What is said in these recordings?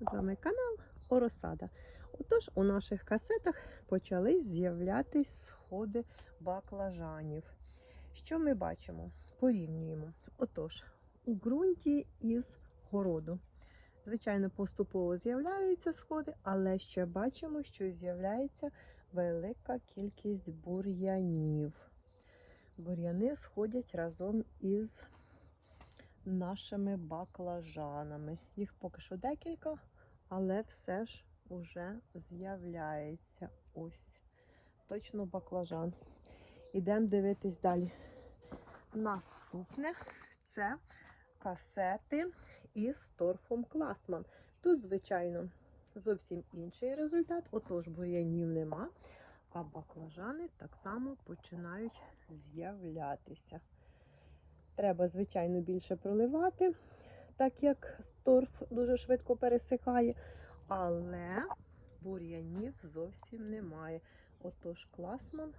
З вами канал Оросада. Отож, у наших касетах почали з'являтись сходи баклажанів. Що ми бачимо? Порівнюємо. Отож, у ґрунті із городу. Звичайно, поступово з'являються сходи, але ще бачимо, що з'являється велика кількість бур'янів. Бур'яни сходять разом із нашими баклажанами. Їх поки що декілька, але все ж уже з'являється ось. Точно баклажан. Ідемо дивитись далі. Наступне це касети із торфом Класман. Тут, звичайно, зовсім інший результат. Отож, бур'янів нема, а баклажани так само починають з'являтися. Треба, звичайно, більше проливати, так як торф дуже швидко пересихає, але бур'янів зовсім немає. Отож, класман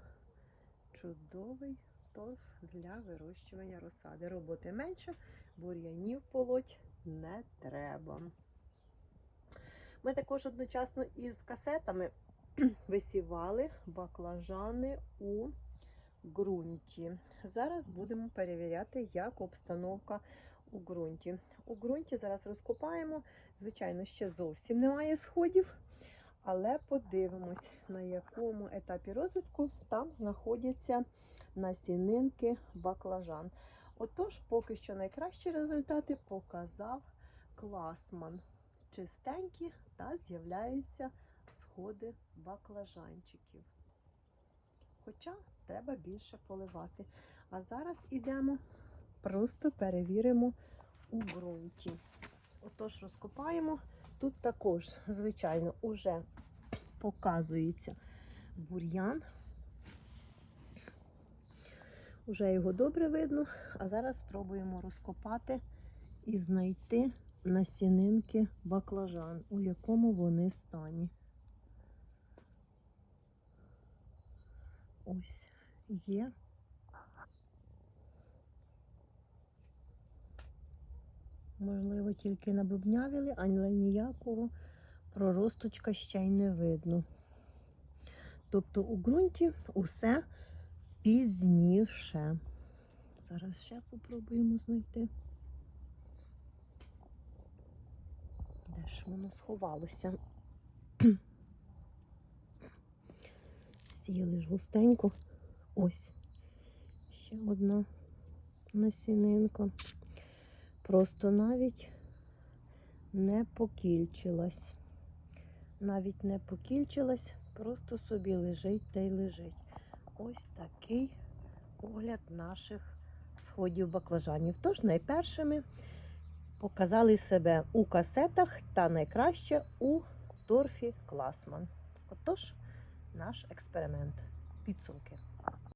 чудовий торф для вирощування розсади. Роботи менше, бур'янів полоть не треба. Ми також одночасно із касетами висівали баклажани у ґрунті. Зараз будемо перевіряти, як обстановка у ґрунті. У ґрунті зараз розкопаємо. Звичайно, ще зовсім немає сходів, але подивимось, на якому етапі розвитку там знаходяться насінинки баклажан. Отож, поки що найкращі результати показав класман. Чистенькі та з'являються сходи баклажанчиків. Хоча треба більше поливати. А зараз ідемо, просто перевіримо у ґрунті. Отож, розкопаємо. Тут також, звичайно, уже показується бур'ян. Уже його добре видно, а зараз спробуємо розкопати і знайти насінинки баклажан, у якому вони стані. Ось є. Можливо, тільки набубнявили, але ніякого проросточка ще й не видно. Тобто у ґрунті усе пізніше. Зараз ще попробуємо знайти. Де ж воно сховалося? Сіяли ж густенько. Ось. Ще одна насінинка. Просто навіть не покільчилась. Навіть не покільчилась, просто собі лежить та й лежить. Ось такий огляд наших сходів баклажанів. Тож найпершими показали себе у касетах та найкраще у торфі Класман. Отож, наш експеримент. Підсумки.